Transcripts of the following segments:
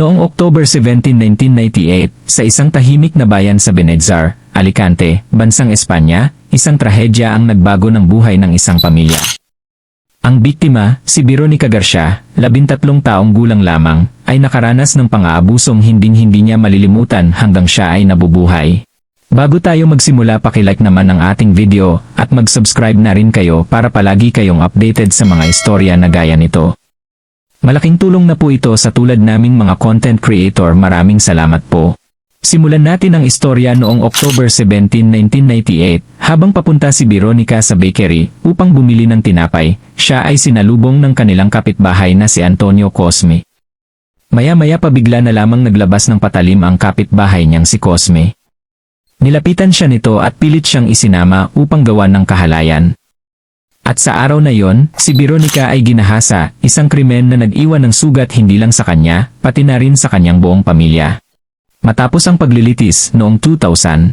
Noong October 17, 1998, sa isang tahimik na bayan sa Benezar, Alicante, bansang Espanya, isang trahedya ang nagbago ng buhay ng isang pamilya. Ang biktima, si Veronica Garcia, labintatlong taong gulang lamang, ay nakaranas ng pang-aabusong hinding-hindi niya malilimutan hanggang siya ay nabubuhay. Bago tayo magsimula pakilike naman ang ating video at mag-subscribe na rin kayo para palagi kayong updated sa mga istorya na gaya nito. Malaking tulong na po ito sa tulad naming mga content creator maraming salamat po. Simulan natin ang istorya noong October 17, 1998, habang papunta si Veronica sa bakery upang bumili ng tinapay, siya ay sinalubong ng kanilang kapitbahay na si Antonio Cosme. Maya-maya pa bigla na lamang naglabas ng patalim ang kapitbahay niyang si Cosme. Nilapitan siya nito at pilit siyang isinama upang gawan ng kahalayan. At sa araw na yon, si Veronica ay ginahasa, isang krimen na nag-iwan ng sugat hindi lang sa kanya, pati na rin sa kanyang buong pamilya. Matapos ang paglilitis noong 2000,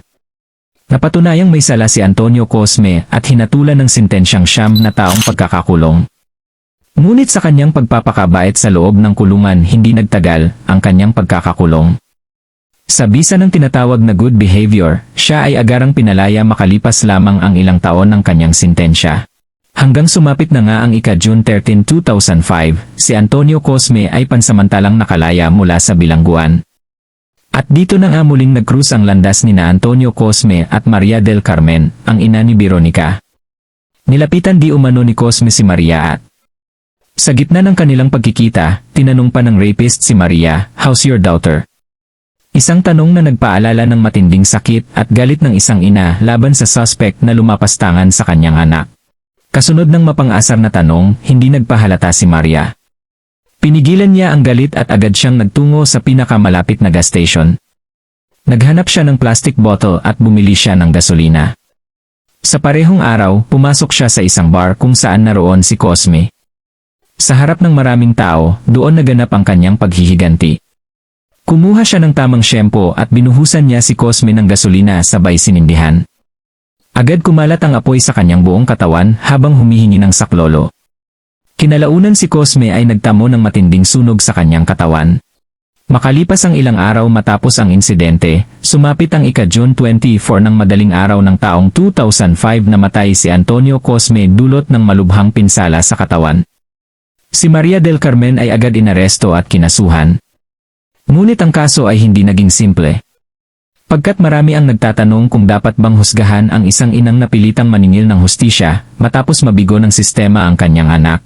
napatunayang may sala si Antonio Cosme at hinatulan ng sintensyang siyam na taong pagkakakulong. Ngunit sa kanyang pagpapakabait sa loob ng kulungan hindi nagtagal ang kanyang pagkakakulong. Sa bisa ng tinatawag na good behavior, siya ay agarang pinalaya makalipas lamang ang ilang taon ng kanyang sintensya. Hanggang sumapit na nga ang ika-June 13, 2005, si Antonio Cosme ay pansamantalang nakalaya mula sa bilangguan. At dito na nga muling nag-cruise ang landas ni na Antonio Cosme at Maria del Carmen, ang ina ni Veronica. Nilapitan di umano ni Cosme si Maria at sa gitna ng kanilang pagkikita, tinanong pa ng rapist si Maria, How's your daughter? Isang tanong na nagpaalala ng matinding sakit at galit ng isang ina laban sa suspect na lumapastangan sa kanyang anak. Kasunod ng mapang-asar na tanong, hindi nagpahalata si Maria. Pinigilan niya ang galit at agad siyang nagtungo sa pinakamalapit na gas station. Naghanap siya ng plastic bottle at bumili siya ng gasolina. Sa parehong araw, pumasok siya sa isang bar kung saan naroon si Cosme. Sa harap ng maraming tao, doon naganap ang kanyang paghihiganti. Kumuha siya ng tamang syempo at binuhusan niya si Cosme ng gasolina sabay sinindihan. Agad kumalat ang apoy sa kanyang buong katawan habang humihingi ng saklolo. Kinalaunan si Cosme ay nagtamo ng matinding sunog sa kanyang katawan. Makalipas ang ilang araw matapos ang insidente, sumapit ang ika-June 24 ng madaling araw ng taong 2005 na matay si Antonio Cosme dulot ng malubhang pinsala sa katawan. Si Maria del Carmen ay agad inaresto at kinasuhan. Ngunit ang kaso ay hindi naging simple. Pagkat marami ang nagtatanong kung dapat bang husgahan ang isang inang napilitang maningil ng hustisya matapos mabigo ng sistema ang kanyang anak.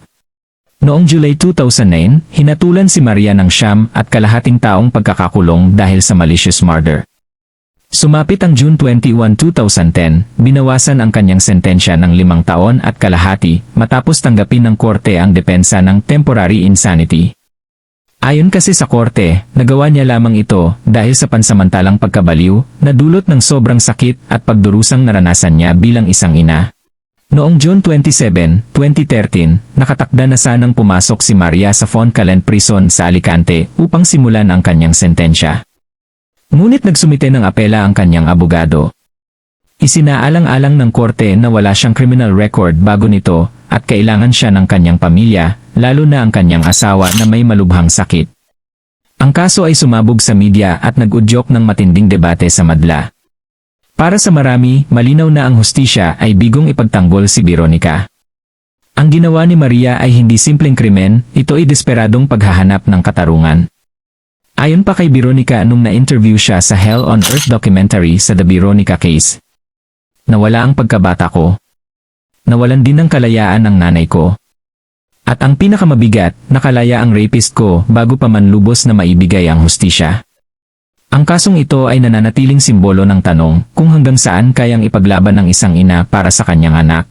Noong July 2009, hinatulan si Maria ng siyam at kalahating taong pagkakakulong dahil sa malicious murder. Sumapit ang June 21, 2010, binawasan ang kanyang sentensya ng limang taon at kalahati matapos tanggapin ng korte ang depensa ng temporary insanity. Ayon kasi sa korte, nagawa niya lamang ito dahil sa pansamantalang pagkabaliw na dulot ng sobrang sakit at pagdurusang naranasan niya bilang isang ina. Noong June 27, 2013, nakatakda na sanang pumasok si Maria sa Fontcalent Prison sa Alicante upang simulan ang kanyang sentensya. Ngunit nagsumite ng apela ang kanyang abogado. Isinaalang-alang ng korte na wala siyang criminal record bago nito at kailangan siya ng kanyang pamilya, lalo na ang kanyang asawa na may malubhang sakit. Ang kaso ay sumabog sa media at nag-udyok ng matinding debate sa madla. Para sa marami, malinaw na ang hustisya ay bigong ipagtanggol si Veronica. Ang ginawa ni Maria ay hindi simpleng krimen, ito ay desperadong paghahanap ng katarungan. Ayon pa kay Veronica nung na-interview siya sa Hell on Earth documentary sa The Veronica Case. Nawala ang pagkabata ko. Nawalan din ng kalayaan ng nanay ko. At ang pinakamabigat, nakalaya ang rapist ko bago pa man lubos na maibigay ang hustisya. Ang kasong ito ay nananatiling simbolo ng tanong kung hanggang saan kayang ipaglaban ng isang ina para sa kanyang anak.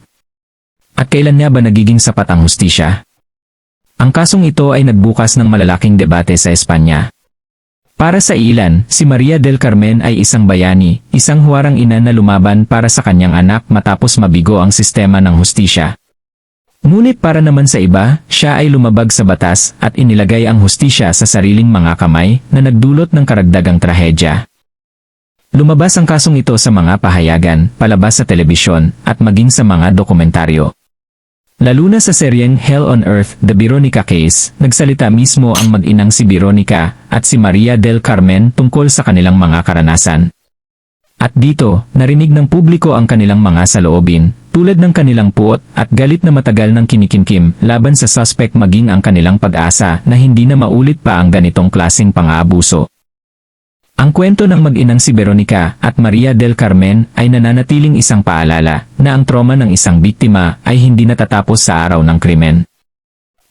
At kailan niya ba nagiging sapat ang hustisya? Ang kasong ito ay nagbukas ng malalaking debate sa Espanya. Para sa ilan, si Maria del Carmen ay isang bayani, isang huwarang ina na lumaban para sa kanyang anak matapos mabigo ang sistema ng hustisya. Ngunit para naman sa iba, siya ay lumabag sa batas at inilagay ang hustisya sa sariling mga kamay na nagdulot ng karagdagang trahedya. Lumabas ang kasong ito sa mga pahayagan, palabas sa telebisyon, at maging sa mga dokumentaryo. Lalo na sa seryeng Hell on Earth, The Veronica Case, nagsalita mismo ang mag-inang si Veronica at si Maria del Carmen tungkol sa kanilang mga karanasan. At dito, narinig ng publiko ang kanilang mga saloobin, tulad ng kanilang puot at galit na matagal ng kinikimkim laban sa suspect maging ang kanilang pag-asa na hindi na maulit pa ang ganitong klaseng pang-aabuso. Ang kwento ng mag-inang si Veronica at Maria del Carmen ay nananatiling isang paalala na ang trauma ng isang biktima ay hindi natatapos sa araw ng krimen.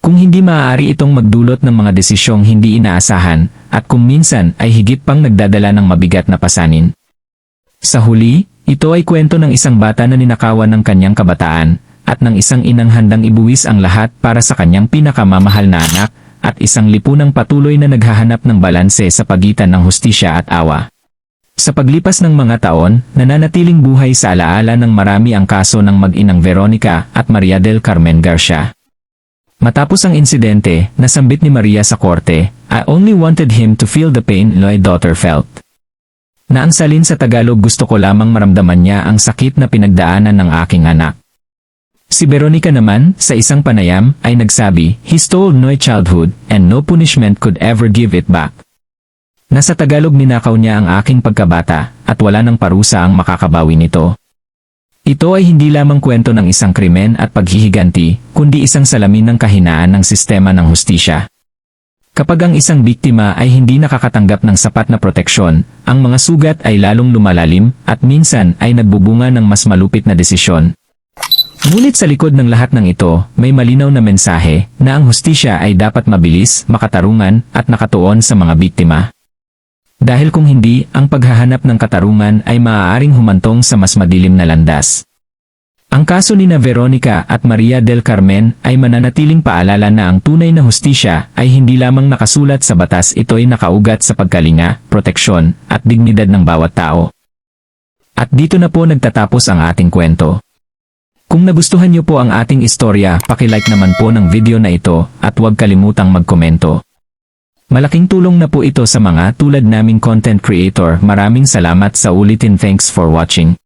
Kung hindi maaari itong magdulot ng mga desisyong hindi inaasahan at kung minsan ay higit pang nagdadala ng mabigat na pasanin. Sa huli, ito ay kwento ng isang bata na ninakawan ng kanyang kabataan at ng isang inang handang ibuwis ang lahat para sa kanyang pinakamamahal na anak at isang lipunang patuloy na naghahanap ng balanse sa pagitan ng hustisya at awa. Sa paglipas ng mga taon, nananatiling buhay sa alaala ng marami ang kaso ng mag-inang Veronica at Maria del Carmen Garcia. Matapos ang insidente, nasambit ni Maria sa korte, I only wanted him to feel the pain my daughter felt. Na ang salin sa Tagalog gusto ko lamang maramdaman niya ang sakit na pinagdaanan ng aking anak. Si Veronica naman, sa isang panayam, ay nagsabi, He stole my childhood, and no punishment could ever give it back. Nasa Tagalog ninakaw niya ang aking pagkabata, at wala ng parusa ang makakabawi nito. Ito ay hindi lamang kwento ng isang krimen at paghihiganti, kundi isang salamin ng kahinaan ng sistema ng hustisya. Kapag ang isang biktima ay hindi nakakatanggap ng sapat na proteksyon, ang mga sugat ay lalong lumalalim at minsan ay nagbubunga ng mas malupit na desisyon. Ngunit sa likod ng lahat ng ito, may malinaw na mensahe na ang hustisya ay dapat mabilis, makatarungan at nakatuon sa mga biktima. Dahil kung hindi, ang paghahanap ng katarungan ay maaaring humantong sa mas madilim na landas. Ang kaso ni na Veronica at Maria del Carmen ay mananatiling paalala na ang tunay na hustisya ay hindi lamang nakasulat sa batas ito ay nakaugat sa pagkalinga, proteksyon, at dignidad ng bawat tao. At dito na po nagtatapos ang ating kwento. Kung nagustuhan niyo po ang ating istorya, pakilike naman po ng video na ito at huwag kalimutang magkomento. Malaking tulong na po ito sa mga tulad naming content creator. Maraming salamat sa ulitin. Thanks for watching.